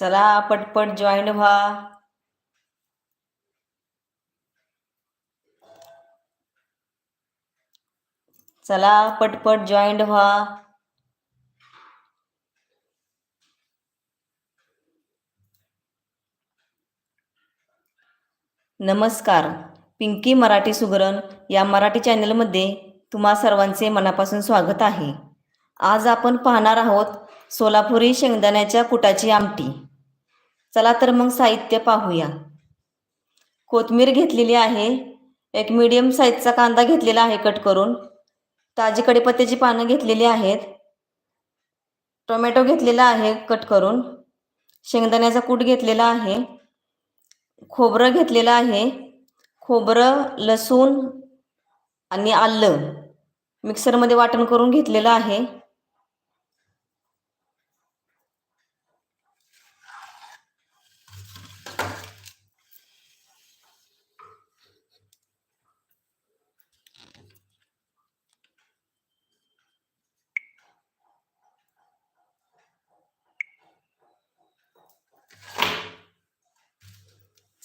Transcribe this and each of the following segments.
चला पटपट जॉईन व्हा. चला पटपट जॉईन व्हा. नमस्कार पिंकी मराठी सुगरण या मराठी चॅनलमध्ये तुम्हा सर्वांचे मनापासून स्वागत आहे. आज आपण पाहणार आहोत सोलापुरी शेंगदाण्याच्या कुटाची आमटी. चला तर मग साहित्य पाहूया. कोथमीर घेतलेली आहे. एक मीडियम साईजचा कांदा घेतलेला आहे कट करून. ताजी कडीपत्त्याची पानं घेतलेली आहेत. टोमॅटो घेतलेला आहे कट करून. शेंगदाण्याचा कूट घेतलेला आहे. खोबरं घेतलेलं आहे. खोबरं लसूण आणि आलं. मिक्सरमध्ये वाटण करून घेतलेलं आहे.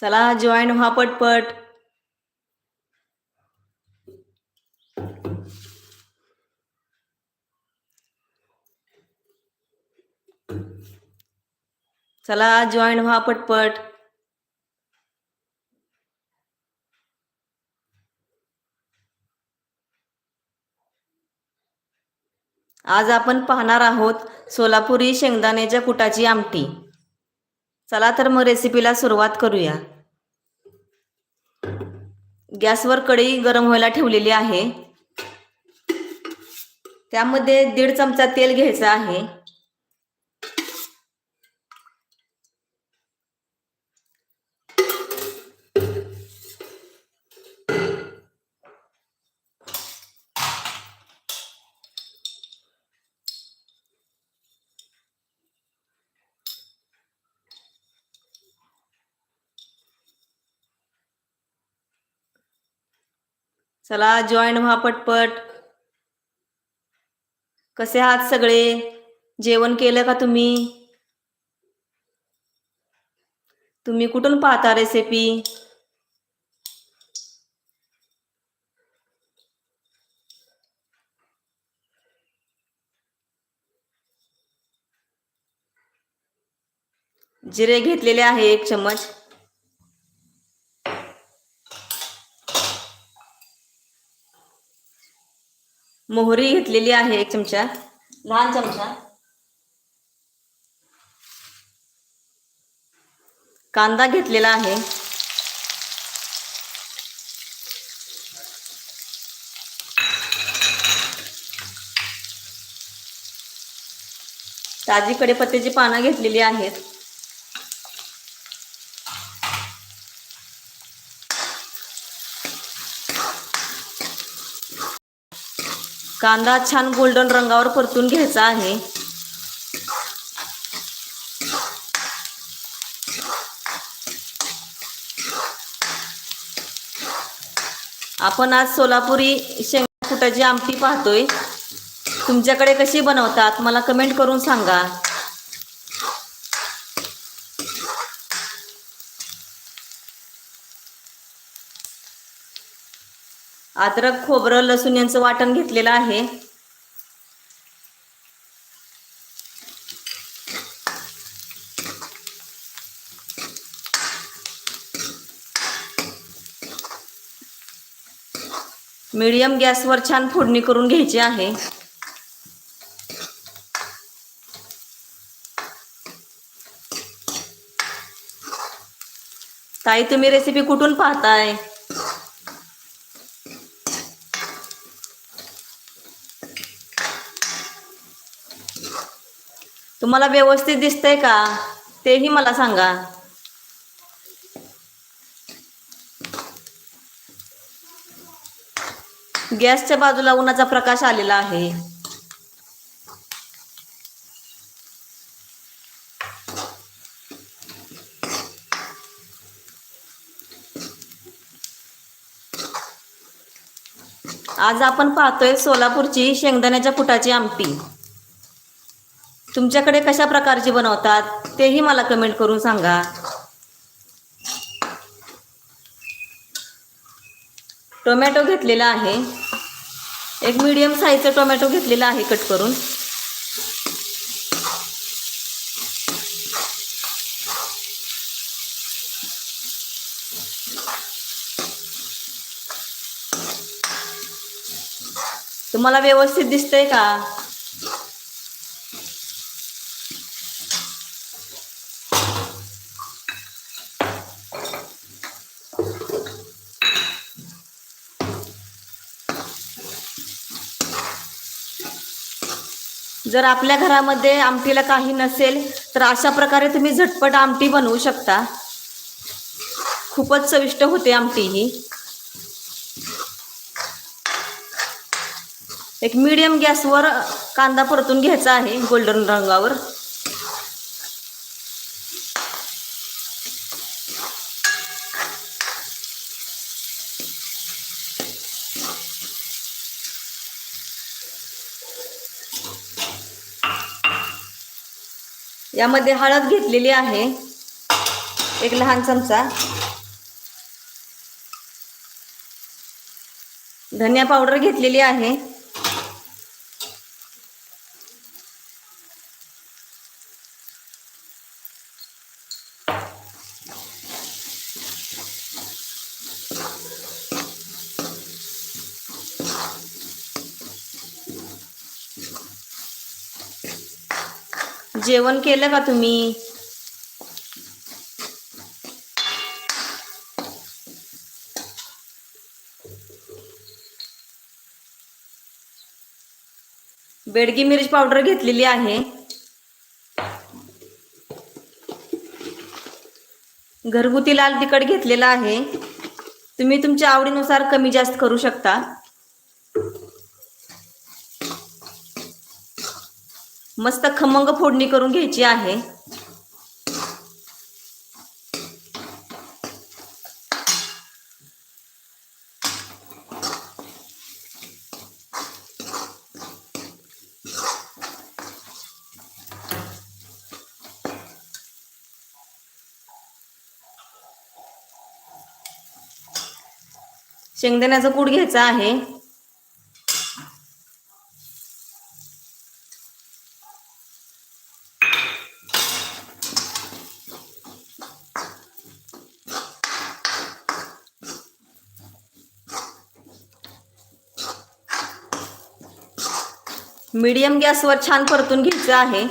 चला जॉईन व्हा पटपट. चला जॉईन व्हा पटपट. आज आपण पाहणार आहोत सोलापुरी शेंगदाण्याच्या कुटाची आमटी. चला तर मग रेसिपीला सुरुवात करूया. गॅसवर कढई गरम व्हायला ठेवलेली आहे. त्यामध्ये दीड चमचा तेल घ्यायचं आहे. चला जॉईन व्हा पटपट कसे आहात सगळे? जेवण केलं का तुम्ही? तुम्ही कुठून पाहता रेसिपी जिरे घेतलेले आहे एक चमच मोहरी घेतलेली आहे एक चमचा. लहान चमचा. कांदा घेतलेला आहे. ताजी कडेपत्त्याची पानं घेतलेली आहेत. कांदा छान गोल्डन रंगावर परतून घ्यायचा आहे. आपण आज सोलापुरी शेंगा कुटाची आमटी पाहतोय. तुमच्याकडे कशी बनवतात? मला कमेंट करून सांगा. अद्रक खोबरं लसूण यांचं वाटण घेतलेलं आहे. मीडियम गॅसवर छान फोडणी करून घ्यायची आहे. ताई तुम्ही रेसिपी कुठून पाहताय? तुम्हाला व्यवस्थित दिसतंय का? तेही मला सांगा. गॅसच्या बाजूला उन्हाचा प्रकाश आलेला आहे. आज आपण पाहतोय सोलापूरची शेंगदाण्याच्या पुटाची आमटी. तुमच्याकडे कशा प्रकारचे बनवतात तेही मला कमेंट करून सांगा. टोमॅटो घेतलेला आहे. एक मीडियम साईजचा टोमॅटो घेतलेला आहे कट करून. तुम्हाला व्यवस्थित दिसतंय का? जर आपल्या घरामध्ये आमटीला काही नसेल तर अशा प्रकारे तुम्ही झटपट आमटी बनवू शकता. खूपच चविष्ट होते आमटी ही. एक मीडियम गॅसवर कांदा परतून घ्यायचा आहे गोल्डन रंगावर. यामध्ये हळद घेतलेली आहे. एक लहान चमचा. धनिया पावडर घेतलेली आहे. जेवण केलं का तुम्ही? बेडगी मिरची पावडर घेतलेली आहे. घरगुती लाल तिखट घेतलेला आहे. तुम्ही तुमच्या आवडीनुसार कमी जास्त करू शकता. मस्त खमंग फोडणी करून घ्यायची आहे. शेंगदाण्याचा कूड घ्यायचा आहे. मीडियम गॅसवर छान परतून घ्यायचं आहे.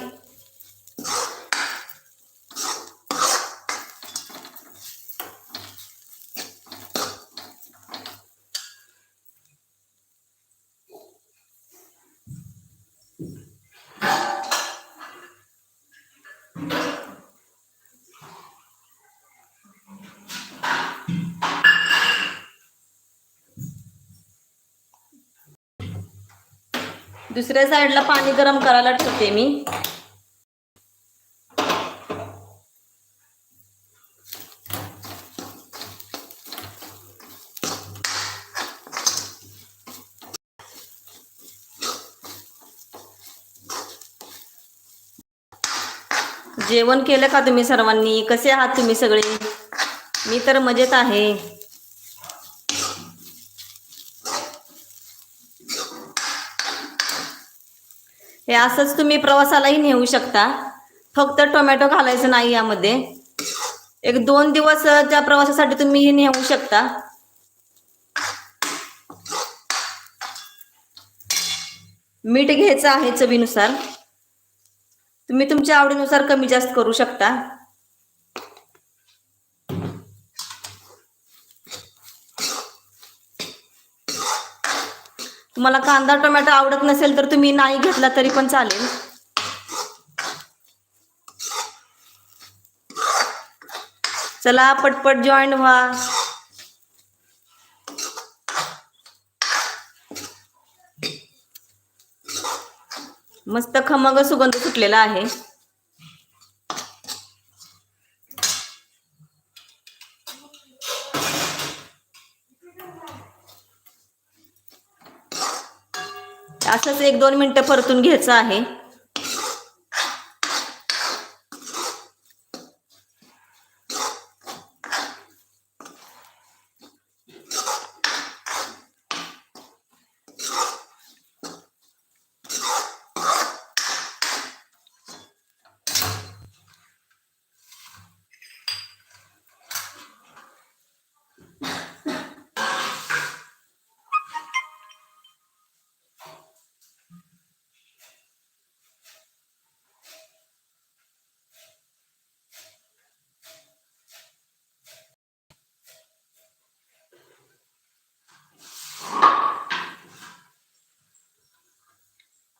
दुसऱ्या साईडला पाणी गरम करायला ठेवते मी. जेवण केलं का तुम्ही सर्वांनी? कसे आहात तुम्ही सगळे? मी तर मजेत आहे. हे असंच तुम्ही प्रवासालाही नेऊ शकता. फक्त टोमॅटो घालायचं नाही यामध्ये. एक दोन दिवस त्या प्रवासासाठी तुम्ही हे नेऊ शकता. मीठ घ्यायचं आहे चवीनुसार. तुम्ही तुमच्या आवडीनुसार कमी जास्त करू शकता. तुम्हाला कांदा टोमॅटो आवडत नसेल तर तुम्ही नाही घेतला तरी पण चालेल. चला पटपट जॉईन व्हा. मस्त खमग सुगंध सुटलेला आहे. असंच एक दोन मिनिटं परतून घ्यायचं आहे.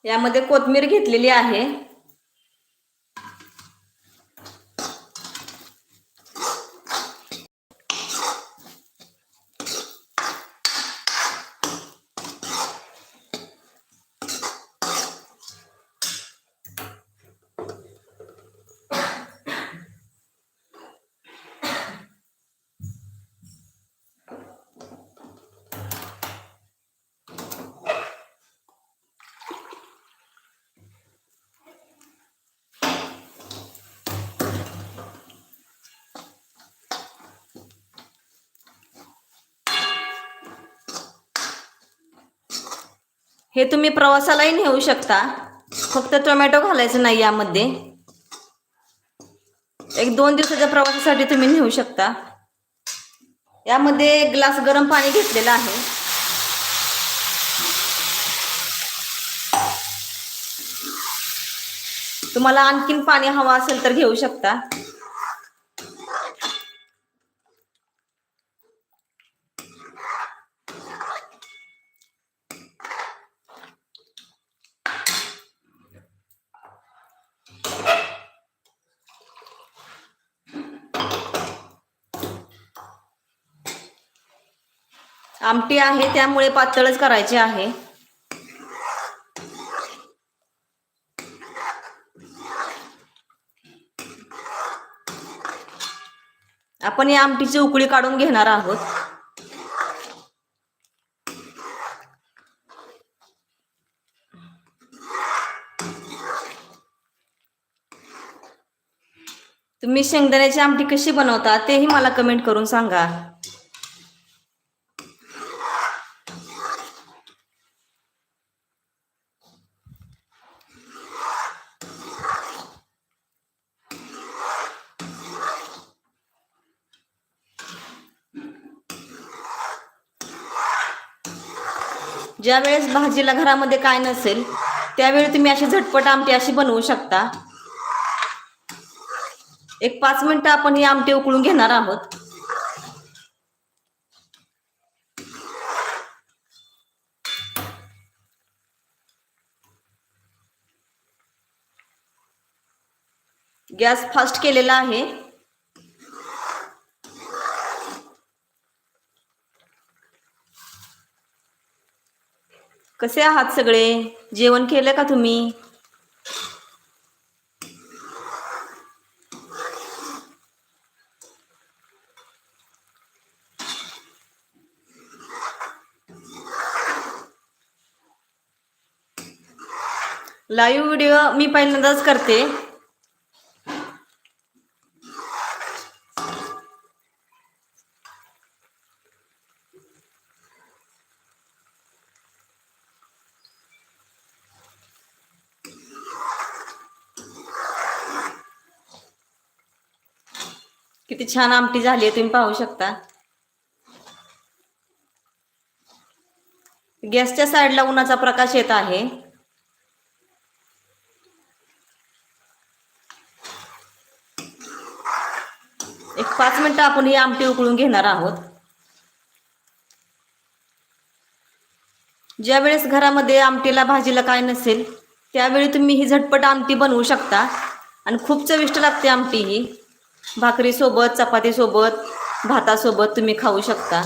यामध्ये कोथमीर घेतलेली आहे. हे तुम्ही प्रवासालाही नेऊ शकता. फक्त टोमॅटो घालायचं नाही यामध्ये. एक दोन दिवसाच्या प्रवासासाठी तुम्ही नेऊ शकता. यामध्ये एक ग्लास गरम पाणी घेतलेलं आहे. तुम्हाला आणखीन पाणी हवं असेल तर घेऊ शकता. आमटी आहे त्यामुळे पातळच करायची आहे. आपण या आमटीची उकळी काढून घेणार आहोत. तुम्ही शेंगदाण्याची आमटी कशी बनवता तेही मला कमेंट करून सांगा. ज्या वेळेस भाजीला घरामध्ये काय नसेल त्यावेळी तुम्ही अशी झटपट आमटी अशी बनवू शकता. एक पाच मिनिटं आपण ही आमटी उकळून घेणार आहोत. गॅस फास्ट केलेला आहे. कसे आहात सगळे? जेवण केलं का तुम्ही? लाईव्ह व्हिडिओ मी पहिल्यांदाच करते. किती छान आमटी झाली आहे तुम्ही पाहू शकता. गॅसच्या साईडला उन्हाचा प्रकाश येत आहे. एक पाच मिनिटं आपण ही आमटी उकळून घेणार आहोत. ज्या वेळेस घरामध्ये आमटीला भाजीला काय नसेल त्यावेळी तुम्ही ही झटपट आमटी बनवू शकता. आणि खूप चविष्ट लागते आमटी ही. भाकरीसोबत चपातीसोबत भातासोबत तुम्ही खाऊ शकता.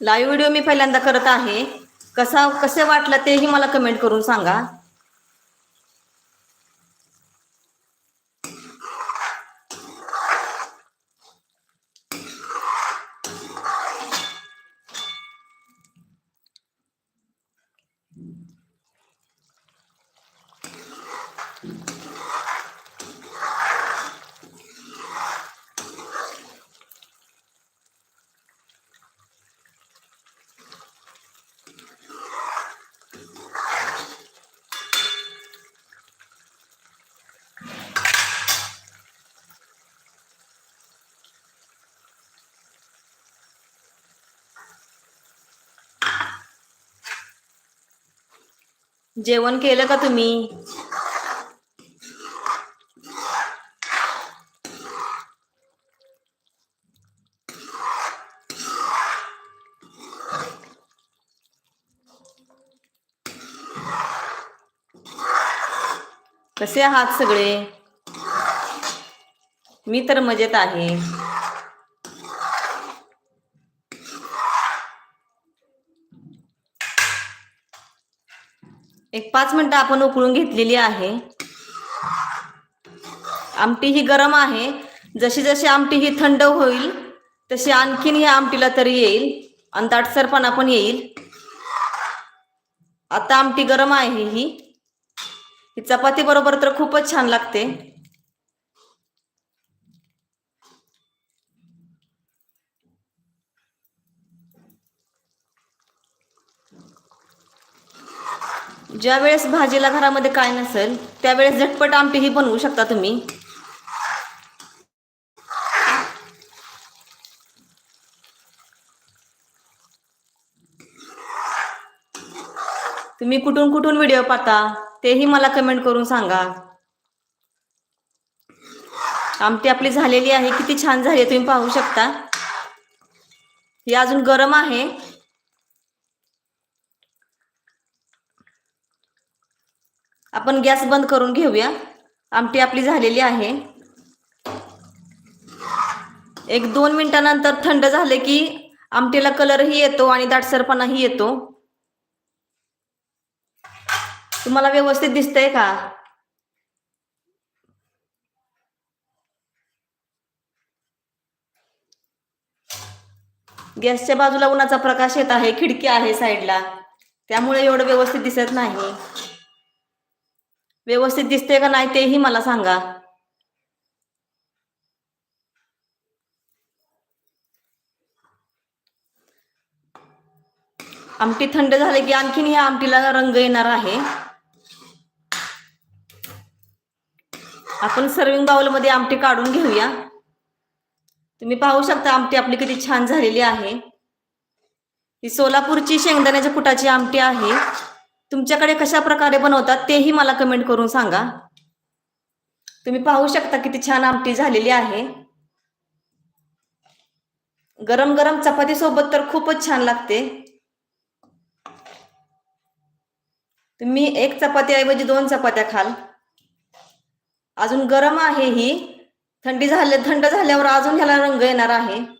लाईव्ह व्हिडिओ मी पहिल्यांदा करत आहे. कसा कसे वाटलं तेही मला कमेंट करून सांगा. जेवण केलं का तुम्ही? कसे आहात सगळे? मी तर मजेत आहे. एक पाच मिनटं आपण उकळून घेतलेली आहे. आमटी ही गरम आहे. जशी जशी आमटी ही थंड होईल तशी आणखीन ह्या आमटीला तरी येईल. आणि दाटसरपणा पण येईल. आता आमटी गरम आहे ही. ही चपाती बरोबर तर खूपच छान लागते. ज्या वेळेस भाजीला घरामध्ये काय नसेल त्यावेळेस झटपट आमटी ही बनवू शकता तुम्ही. तुम्ही कुठून कुठून व्हिडिओ पाहता तेही मला कमेंट करून सांगा. आमटी आपली झालेली आहे किती छान झाली तुम्ही पाहू शकता. ही अजून गरम आहे. आपण गॅस बंद करून घेऊया. आमटी आपली झालेली आहे. एक दोन मिनिटानंतर थंड झाले की आमटीला कलरही येतो आणि दाटसरपणाही येतो. तुम्हाला व्यवस्थित दिसतंय का? गॅसच्या बाजूला उन्हाचा प्रकाश येत आहे खिडकी आहे साईडला. त्यामुळे एवढं व्यवस्थित दिसत नाही. व्यवस्थित दिसते का नाही तेही मला सांगा. आमटी थंड झाली की आणखीन ह्या आमटीला रंग येणार आहे. आपण सर्विंग बाउलमध्ये आमटी काढून घेऊया. तुम्ही पाहू शकता आमटी आपली किती छान झालेली आहे. ही सोलापूरची शेंगदाण्याच्या कुटाची आमटी आहे. तुमच्याकडे कशा प्रकारे बनवतात तेही मला कमेंट करून सांगा. तुम्ही पाहू शकता किती छान आमटी झालेली आहे. गरम गरम चपाती सोबत तर खूपच छान लागते. तुम्ही एक चपातीऐवजी दोन चपात्या खाल. अजून गरम आहे ही. थंडी झाले थंड झाल्यावर अजून ह्याला रंग येणार आहे.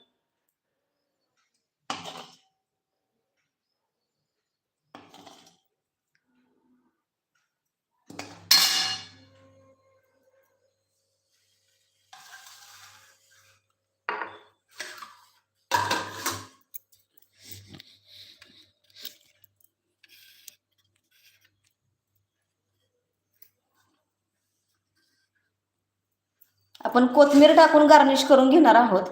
आपण कोथमीर टाकून गार्निश करून घेणार आहोत.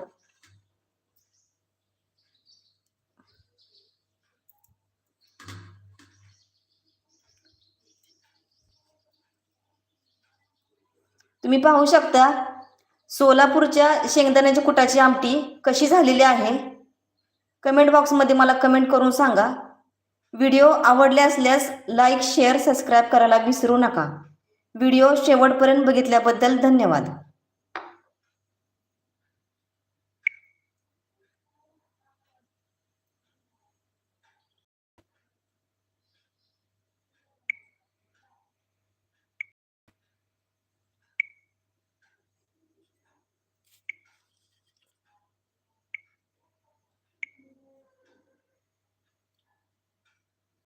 तुम्ही पाहू शकता सोलापूरच्या शेंगदाण्याच्या कुटाची आमटी कशी झालेली आहे. कमेंट बॉक्समध्ये मला कमेंट करून सांगा. व्हिडिओ आवडले असल्यास लाईक शेअर सबस्क्राईब करायला विसरू नका. व्हिडिओ शेवटपर्यंत बघितल्याबद्दल धन्यवाद.